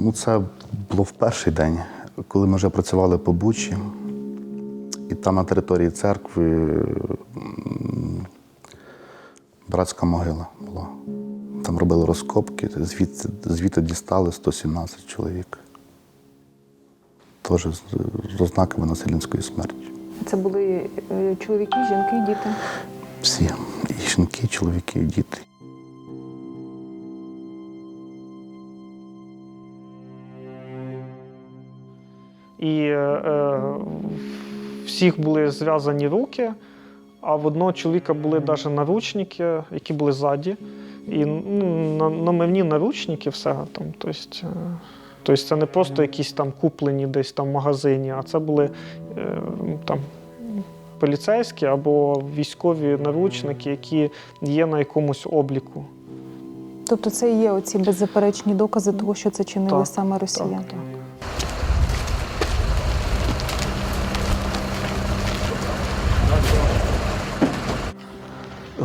Ну, це було в перший день, коли ми вже працювали по Бучі, і там на території церкви братська могила була. Там робили розкопки, звідти, звідти дістали 117 чоловік. Теж з ознаками насильницької смерті. Це були е, чоловіки, жінки, діти. Всі. І жінки, і чоловіки, і діти. І е, е, всіх були зв'язані руки, а в одного чоловіка були навіть наручники, які були ззаді. І ну, на, намивні наручники, все там. Тобто, е, тобто це не просто якісь там куплені десь там в магазині, а це були е, там. Поліцейські або військові наручники, які є на якомусь обліку. Тобто це і є оці беззаперечні докази того, що це чинили Так, саме росіяни. Так, так. Е,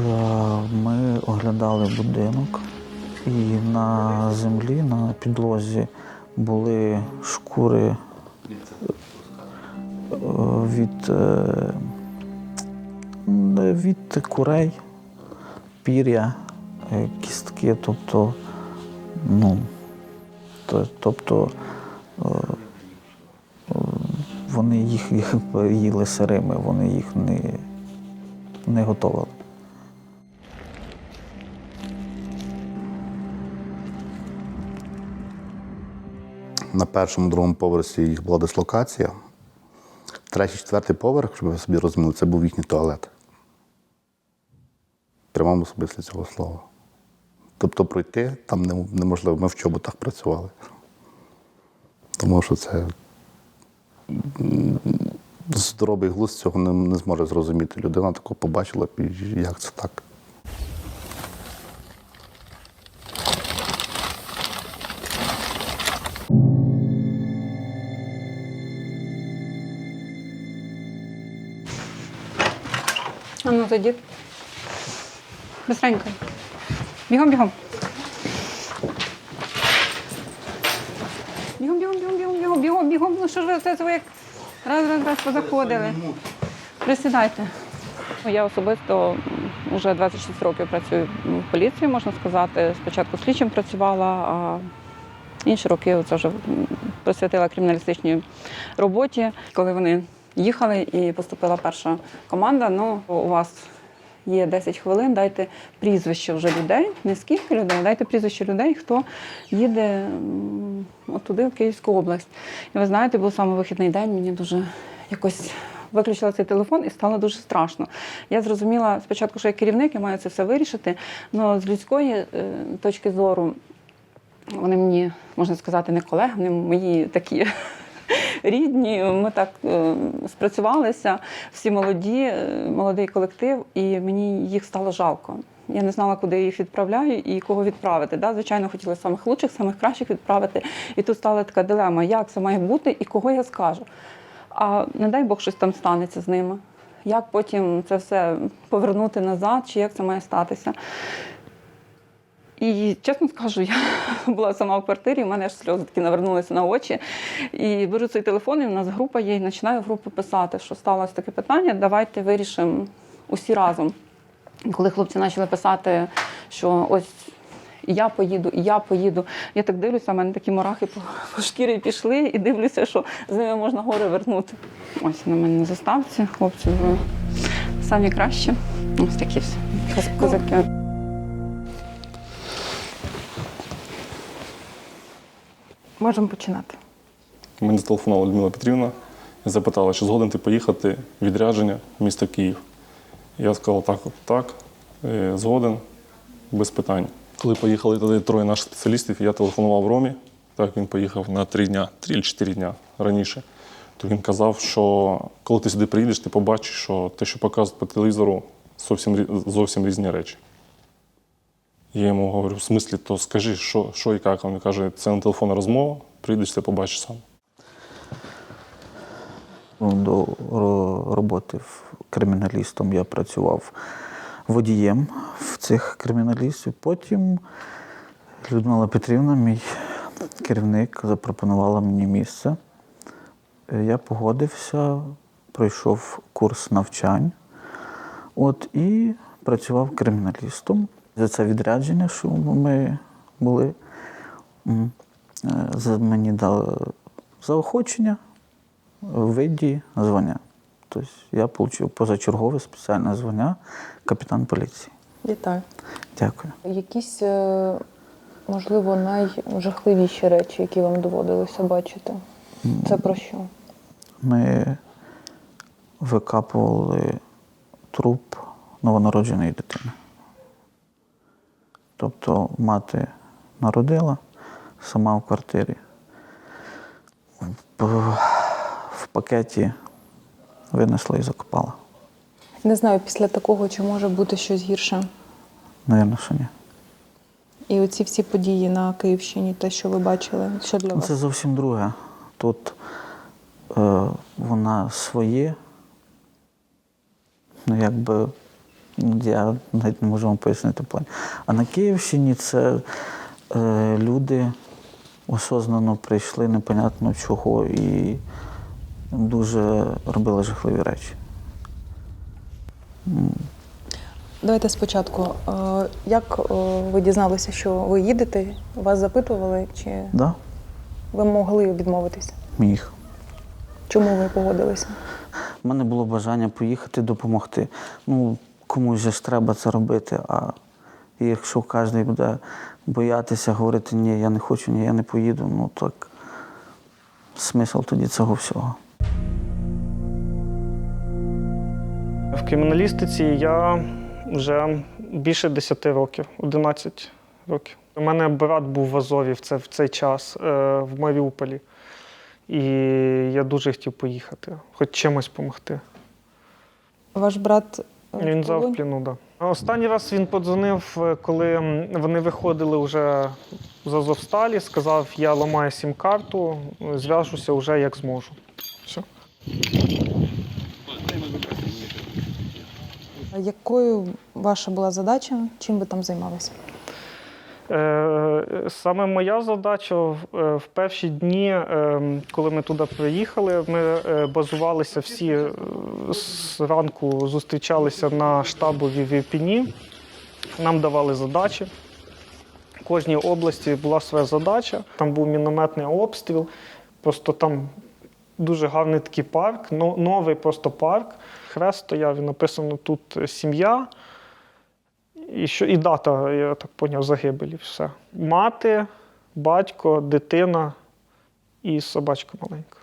Ми оглядали будинок, і на землі, на підлозі були шкури е, від, е, від курей, пір'я, е, кістки, тобто, ну, то- тобто вони їх їли сирими, вони їх не, не готували. На першому, другому поверсі їх була дислокація. Третій, четвертий поверх, щоб ви собі розуміли, це був їхній туалет. В прямому смислі цього слова. Тобто пройти там неможливо. Ми в чоботах працювали. Тому що це здоровий глузд цього не, зможе зрозуміти. Людина тако побачила, як це так. Тоді. Быстренько. Бігом, бігом. Бігом, бігом, бігом, бігом, бігом, бігом, бігом. Ну що ж ви це ви як раз, раз, раз позаходили. Присідайте. Ну, Я особисто вже 26 років працюю в поліції, можна сказати. Спочатку слідчим працювала, а інші роки це вже присвятила криміналістичній роботі. Коли вони їхали і поступила перша команда, ну у вас є 10 хвилин, дайте прізвище вже людей, не скільки людей, дайте прізвище людей, хто їде туди, в Київську область. І ви знаєте, був саме вихідний день, мені дуже якось. Виключила цей телефон і стало дуже страшно. Я зрозуміла спочатку, що я керівник, я маю це все вирішити. але з людської е, точки зору вони мені, можна сказати, не колеги, вони мої такі рідні. Ми так е, спрацювалися, всі молоді, е, молодий колектив, і мені їх стало жалко. Я не знала, куди їх відправляю і кого відправити. Да? Звичайно, хотіла самих лучших, самих кращих відправити. І тут стала така дилема, як це має бути і кого я скажу. А не дай Бог щось там станеться з ними. Як потім це все повернути назад, чи як це має статися? І чесно скажу, я була сама в квартирі, у мене аж сльози такі навернулися на очі. І беру цей телефон, і в нас група є, і починаю в групу писати, що сталося таке питання, давайте вирішимо усі разом. Коли хлопці почали писати, що ось я поїду, і я поїду. Я так дивлюся, в мене такі мурахи по, по шкірі пішли, і дивлюся, що з ними можна гори вернути. Ось на мене на заставці, хлопці ви самі кращі. Ось такі всі коз- козаки. Можемо починати. Мені зателефонувала Людмила Петрівна і запитала, чи згоден ти поїхати в відрядження в місто Київ. Я сказав, так, так, е, згоден, без питань. Коли поїхали туди троє наших спеціалістів, я телефонував Ромі, так він поїхав на три дня, три чи чотири дня раніше. То він казав, що коли ти сюди приїдеш, ти побачиш, що те, що показують по телевізору, зовсім, зовсім різні речі. Я йому говорю, в смислі, то скажи, що, що і як. Він каже, це на телефонна розмова, прийдеш, ти побачиш сам. До роботи криміналістом я працював водієм в цих криміналістів. Потім Людмила Петрівна, мій керівник запропонувала мені місце. Я погодився, пройшов курс навчань от, і працював криміналістом. За це відрядження, що ми були, е, мені дали заохочення в виді звання. Тобто я отримав позачергове спеціальне звання капітан поліції. Вітаю. Дякую. Якісь, е, можливо, найжахливіші речі, які вам доводилося бачити. Це про що? Ми викапували труп новонародженої дитини. Тобто мати народила сама в квартирі. В, пакеті винесла і закопала. Не знаю, після такого чи може бути щось гірше. Навірно, що ні. І оці всі події на Київщині, те, що ви бачили, що для вас? Це зовсім друге. Тут е, вона своє. Ну, якби я навіть не можу вам пояснити план. А на Київщині це е, люди осознано прийшли непонятно чого і дуже робили жахливі речі. Давайте спочатку. Е, Як е, ви дізналися, що ви їдете? Вас запитували, чи Да? ви могли відмовитися? Міг. Чому ви погодилися? У мене було бажання поїхати допомогти. Ну, комусь же ж треба це робити. А якщо кожен буде боятися, говорити, ні, я не хочу, ні, я не поїду, ну так смисл тоді цього всього. В криміналістиці я вже більше 10 років, 11 років. У мене брат був в Азові в, це, в цей час, е, в Маріуполі. І я дуже хотів поїхати, хоч чимось допомогти. Ваш брат Він взяв в пліну, так. Да. Останній раз він подзвонив, е, коли вони виходили вже з Азовсталі, сказав, я ламаю сім-карту, зв'яжуся вже як зможу. Все. Якою ваша була задача? Чим ви там займалися? Е, Саме моя задача в- е, перші дні, е, коли ми туди приїхали, ми базувалися всі е, з ранку зустрічалися на штабові в Ірпіні. Нам давали задачі. Кожній області була своя задача. Там був мінометний обстріл. Просто там дуже гарний такий парк, новий просто парк. Хрест стояв і написано тут сім'я. І, що, і дата, я так поняв, загибелі. Все. Мати, батько, дитина і собачка маленька.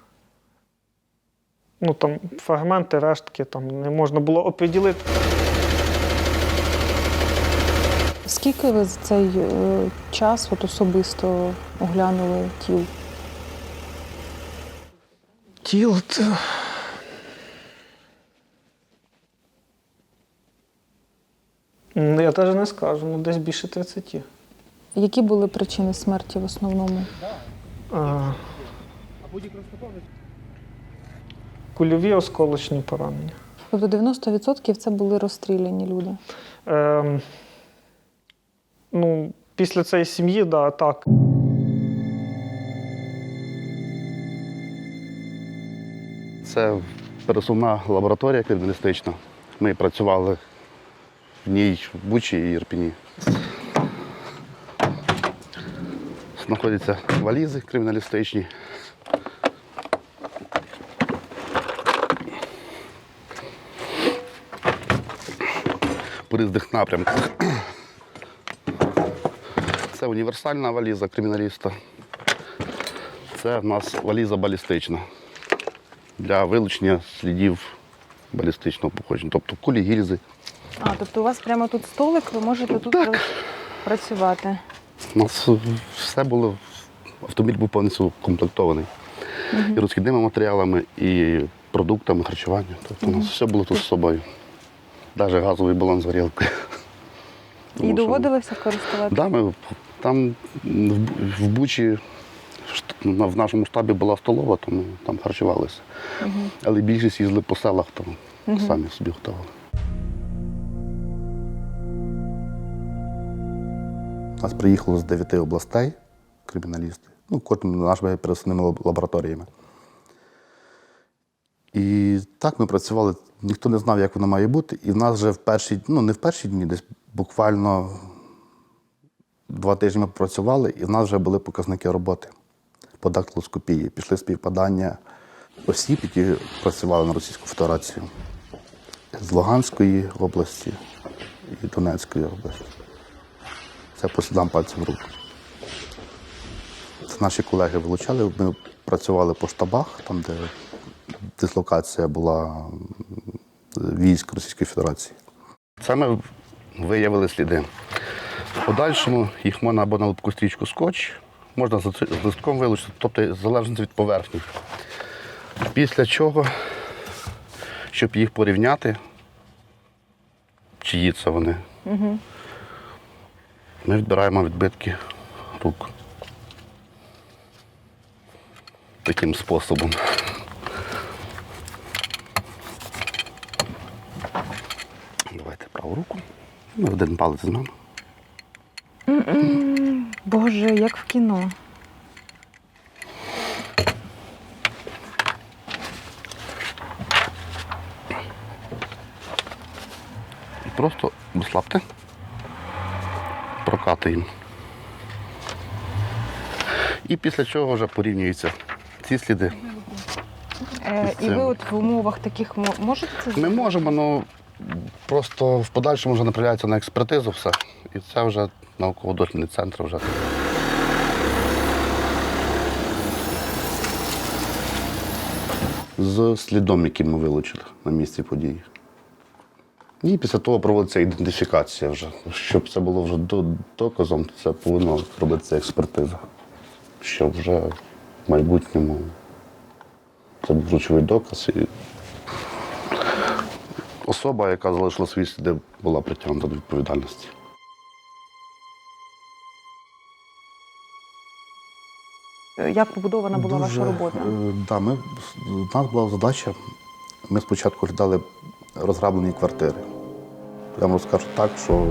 Ну там фрагменти, рештки там не можна було оприділити. Скільки ви за цей е, час от особисто оглянули тіл? Тіл. Ну, Я теж не скажу, ну десь більше 30. Які були причини смерті в основному? А... Кульові осколочні поранення. Тобто 90% це були розстріляні люди. Ем, ну, після цієї сім'ї, да, так. Це пересувна лабораторія криміналістична. Ми працювали в ній в Бучі і Ірпіні. Знаходяться валізи криміналістичні. Різних напрямках. Це універсальна валіза криміналіста. Це в нас валіза балістична для вилучення слідів балістичного походження, тобто кулі гільзи. А, тобто у вас прямо тут столик, ви можете тут пра- працювати. У нас е, все було, автомобіль був повністю комплектований. І розхідними матеріалами, і продуктами харчування. Тобто у нас все було тут з собою. Навіть газовий балон з горілкою. І Тому що- доводилося користуватися? Да, ми там в, Бу- в Бучі шт- на- в нашому штабі була столова, то ми там харчувалися. Але більшість їздили по селах, то самі собі готували. Нас приїхало з дев'яти областей криміналісти. ну, кожним нашими пересувними лаб- лабораторіями. І так ми працювали, ніхто не знав, як воно має бути. І в нас вже в перші, ну не в перші дні, десь буквально два тижні ми працювали, і в нас вже були показники роботи по дактилоскопії. Пішли співпадання осіб, які працювали на Російську Федерацію з Луганської області і Донецької області. Це по слідам пальців рук. Це наші колеги вилучали. Ми працювали по штабах, там, де дислокація була військ Російської Федерації. Це ми виявили сліди. В подальшому їх можна або на липку стрічку скотч, можна з з листком вилучити, тобто залежно від поверхні. Після чого, щоб їх порівняти, чиї це вони, ми відбираємо відбитки рук. Таким способом. Давайте праву руку. Ми один палець знаємо. Боже, як в кіно. І просто розслабте, прокатуємо. І після чого вже порівнюються ці сліди. Е, і ви от в умовах таких можете це Ми можемо, ну просто в подальшому вже направляється на експертизу все. І це вже науково-дослідний центр вже. З слідом, який ми вилучили на місці події. І після того проводиться ідентифікація вже. Щоб це було вже до- доказом, це повинна робитися експертиза. Щоб вже в майбутньому це був ключовий доказ. І особа, яка залишила свої сліди, була притягнута до відповідальності. Як побудована була ваша робота? Е, да, ми, у нас була задача. Ми спочатку глядали розграблені квартири. Я вам розкажу так, що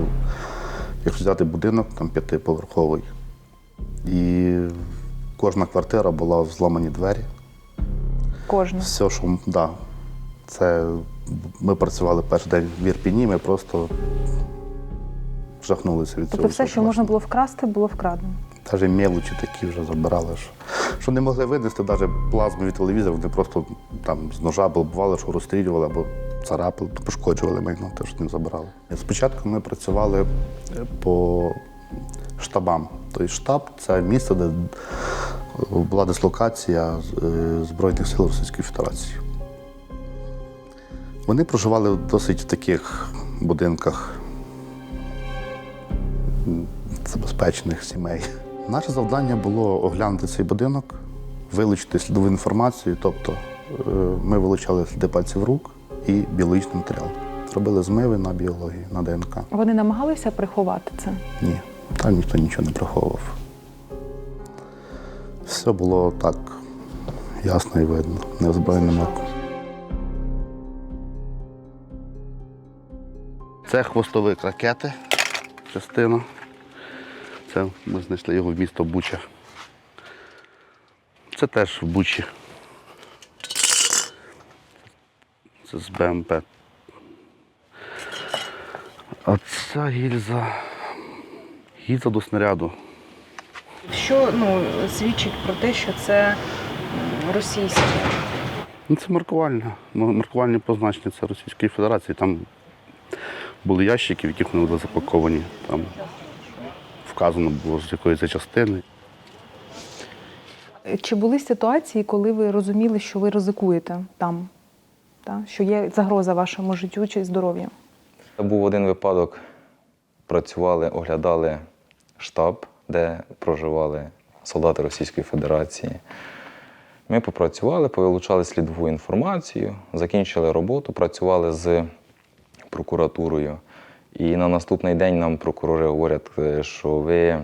якщо взяти будинок, там п'ятиповерховий, і кожна квартира була в зламані двері. Кожна. Все, що да, це ми працювали перший день в Ірпіні, ми просто жахнулися від цього. Тобто все, що можна було вкрасти, було вкрадено. Навіть мелочі такі вже забирали. Що, що не могли винести навіть плазму від телевізора, вони просто там з ножа або бувало, що розстрілювали або царапали, пошкоджували майно, те, що не забирали. Спочатку ми працювали е, по штабам. Тобто штаб це місце, де була дислокація е, Збройних сил Російської Федерації. Вони проживали в досить таких будинках забезпечених сімей. Наше завдання було оглянути цей будинок, вилучити слідову інформацію, тобто е, ми вилучали сліди пальців рук і біологічний матеріал. Робили змиви на біологію, на ДНК. Вони намагалися приховати це. Ні, там ніхто нічого не приховував. Все було так ясно і видно, неозброєним оком. Це хвостовик ракети, частина. Це ми знайшли його в місто Буча. Це теж в Бучі. Це з БМП. А ця гільза. Гільза до снаряду. Що ну, свідчить про те, що це російське? Ну, це маркувальне. Маркувальні позначення це Російської Федерації. Там були ящики, в яких вони були запаковані. Там вказано було з якої це частини. Чи були ситуації, коли ви розуміли, що ви ризикуєте там, та? що є загроза вашому життю чи здоров'ю? Був один випадок, працювали, оглядали штаб, де проживали солдати Російської Федерації. Ми попрацювали, повилучали слідову інформацію, закінчили роботу, працювали з прокуратурою. І на наступний день нам прокурори говорять, е, що ви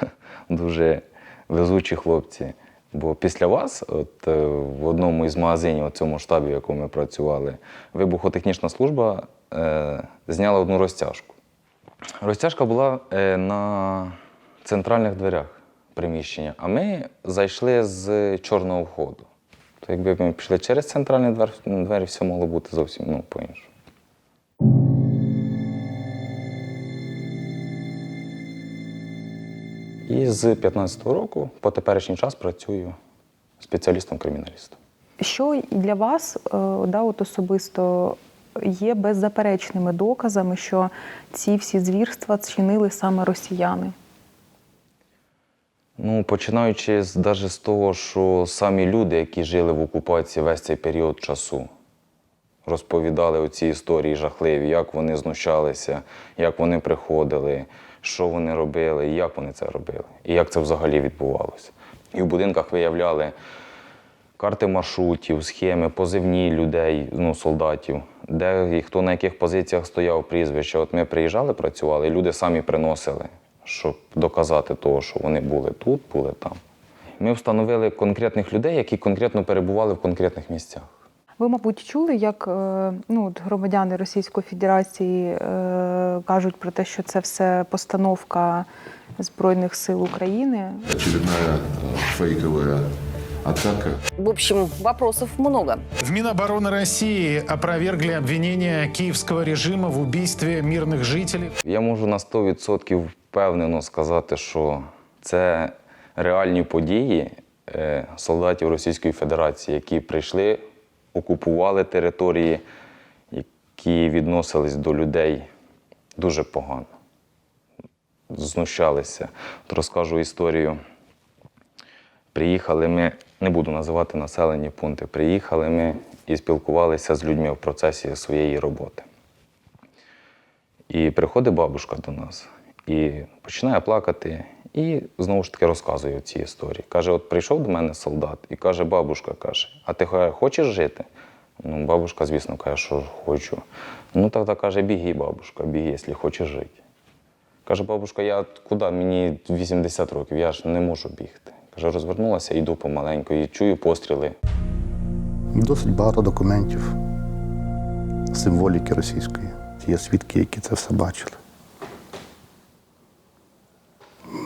дуже везучі хлопці. Бо після вас, от е, в одному із магазинів, у цьому штабі, в якому ми працювали, вибухотехнічна служба е, зняла одну розтяжку. Розтяжка була е, на центральних дверях приміщення, а ми зайшли з чорного входу. То якби ми пішли через центральні двері, все могло бути зовсім ну, по-іншому. І з 15-го року по теперішній час працюю спеціалістом-криміналістом. Що для вас е, да, от особисто є беззаперечними доказами, що ці всі звірства чинили саме росіяни? Ну, починаючи з, даже з того, що самі люди, які жили в окупації весь цей період часу, розповідали оці історії жахливі, як вони знущалися, як вони приходили, що вони робили, і як вони це робили, і як це взагалі відбувалося. І в будинках виявляли карти маршрутів, схеми, позивні людей, ну, солдатів, де і хто на яких позиціях стояв прізвище. От ми приїжджали, працювали, і люди самі приносили, щоб доказати того, що вони були тут, були там. Ми встановили конкретних людей, які конкретно перебували в конкретних місцях. Ви, мабуть, чули, як е, ну, от громадяни Російської Федерації е, кажуть про те, що це все постановка Збройних сил України. очередная э, фейковая атака. В общем, вопросов много. В Минобороны России опровергли обвинения киевского режима в убийстве мирных жителей. Я можу на 100% впевнено сказати, що це реальні події е, солдатів Російської Федерації, які прийшли, окупували території, які відносились до людей дуже погано. Знущалися. От розкажу історію. Приїхали ми, не буду називати населені пункти, приїхали ми і спілкувалися з людьми в процесі своєї роботи. І приходить бабушка до нас і починає плакати, і знову ж таки розказує ці історії. Каже: от прийшов до мене солдат і каже, бабушка каже, а ти хочеш жити? Ну, бабушка, звісно, каже, що хочу. Ну, тоді каже, біги, бабушка, біги, якщо хочеш жити. Каже, бабушка, я куди? Мені 80 років, я ж не можу бігти. Каже, розвернулася, йду помаленьку і чую постріли. Досить багато документів, символіки російської. Є свідки, які це все бачили.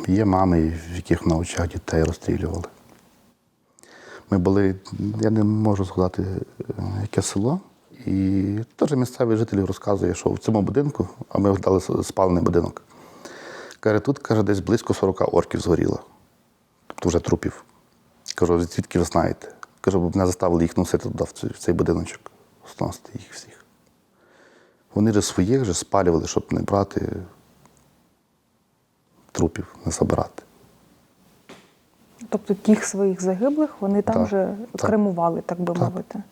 Є мами, в яких на очах дітей розстрілювали. Ми були, я не можу згадати, е, яке село. І теж місцевий житель розказує, що в цьому будинку, а ми дали спалений будинок. Каже, тут каже, десь близько 40 орків згоріло. Тобто вже трупів. Кажу, звідки ви знаєте? Кажу, бо мене заставили їх носити туди, в цей, будиночок, сносити їх всіх. Вони же своїх же спалювали, щоб не брати трупів, не забирати. Тобто тих своїх загиблих вони там Так, вже так. кремували, так би Так. мовити.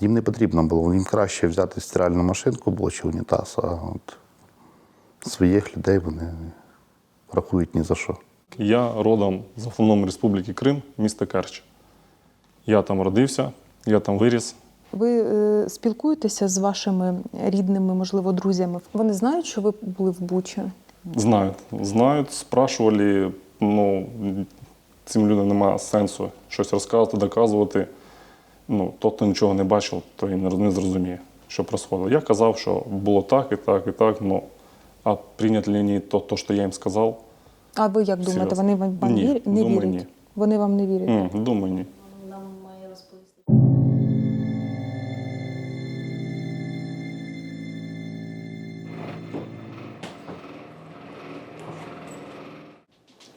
Їм не потрібно було, їм краще взяти стиральну машинку було чи унітаз, а от своїх людей вони рахують ні за що. Я родом з Автономної Республіки Крим, міста Керч. Я там родився, я там виріс. Ви е, спілкуєтеся з вашими рідними, можливо, друзями? Вони знають, що ви були в Бучі? Знають, знають, спрашували, ну, цим людям немає сенсу щось розказувати, доказувати. Ну, той, хто нічого не бачив, то і не, зрозуміє, що відбувалося. Я казав, що було так і так, і так, ну, а прийняти ли то, то, що я їм сказав, А ви як думаєте, вони вам Ні, вір- не думаю, вірять? ні. Вони вам не вірять. м, думаю, ні.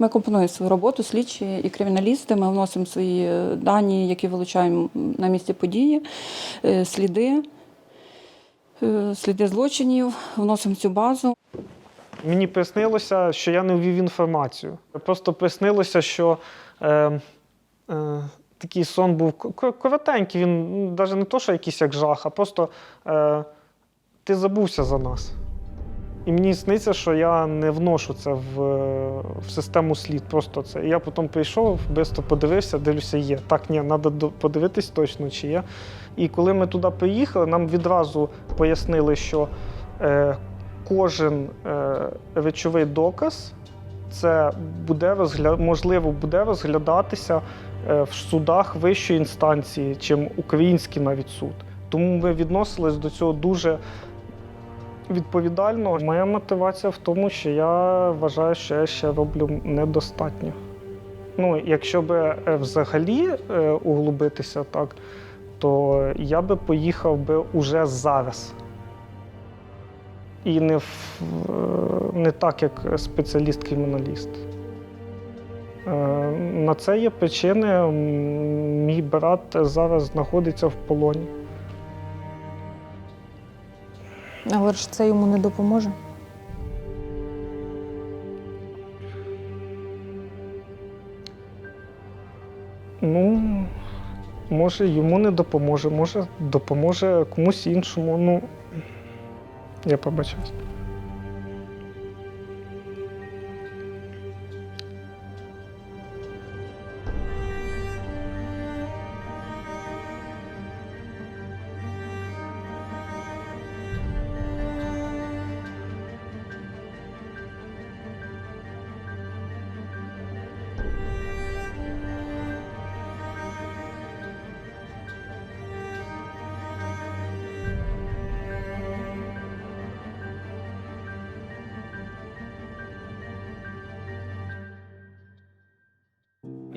Ми компонуємо свою роботу, слідчі і криміналісти. Ми вносимо свої е, дані, які вилучаємо на місці події, е, сліди, е, сліди злочинів, вносимо цю базу. Мені приснилося, що я не ввів інформацію. Просто приснилося, що е, е, такий сон був коротенький, він навіть не то, що якийсь як жах, а просто е, ти забувся за нас. І мені сниться, що я не вношу це в, е, в систему слід. Просто це. І я потім прийшов, швидко подивився, дивлюся, є. Так, ні, треба подивитись точно, чи є. І коли ми туди приїхали, нам відразу пояснили, що е, кожен е, речовий доказ це буде розгля... можливо буде розглядатися е, в судах вищої інстанції, чим український навіть суд. Тому ми відносились до цього дуже відповідально. Моя мотивація в тому, що я вважаю, що я ще роблю недостатньо. Ну, якщо би е, взагалі е, углубитися так, то я би поїхав би уже зараз. І не, в, е, не так, як спеціаліст-криміналіст. На це є причини. Мій брат зараз знаходиться в полоні. Але ж це йому не допоможе. Ну, може, йому не допоможе, може, допоможе комусь іншому. Ну, я побачився.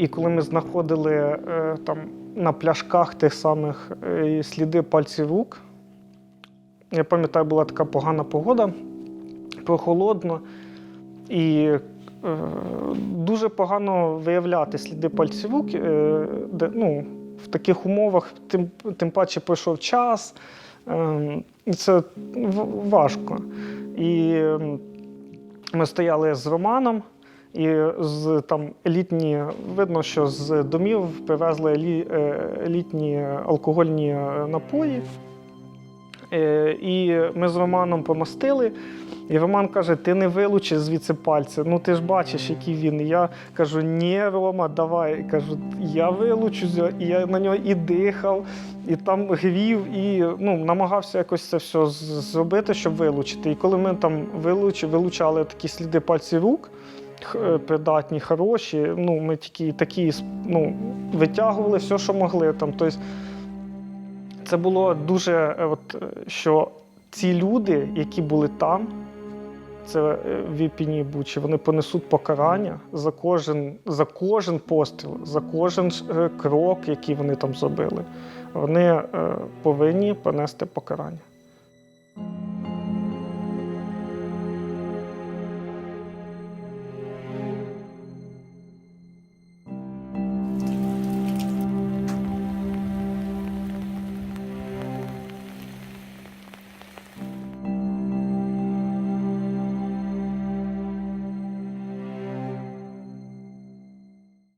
І коли ми знаходили е, там на пляшках тих самих е, сліди пальців рук, я пам'ятаю, була така погана погода, прохолодно, і е, дуже погано виявляти сліди пальців рук, де, ну, в таких умовах, тим, тим паче пройшов час, е, і це важко. І ем, ми стояли з Романом. І з там елітні, видно, що з домів привезли елі, е, елітні алкогольні е, напої. Е, І ми з Романом помастили. І Роман каже: ти не вилучиш звідси пальці. Ну ти ж бачиш, який він. І я кажу, ні, Рома, давай. І кажу, я вилучу. з- І я на нього і дихав, і там грів, і ну, намагався якось це все зробити, щоб вилучити. І коли ми там вилуч, вилучали такі сліди пальців рук, придатні, хороші. Ну, ми тільки такі ну, витягували все, що могли. Там. Тобто, це було дуже, е, от, е, що ці люди, які були там, це е, в Ірпіні і Бучі, вони понесуть покарання за кожен, за кожен постріл, за кожен е, крок, який вони там зробили. Вони е, повинні понести покарання.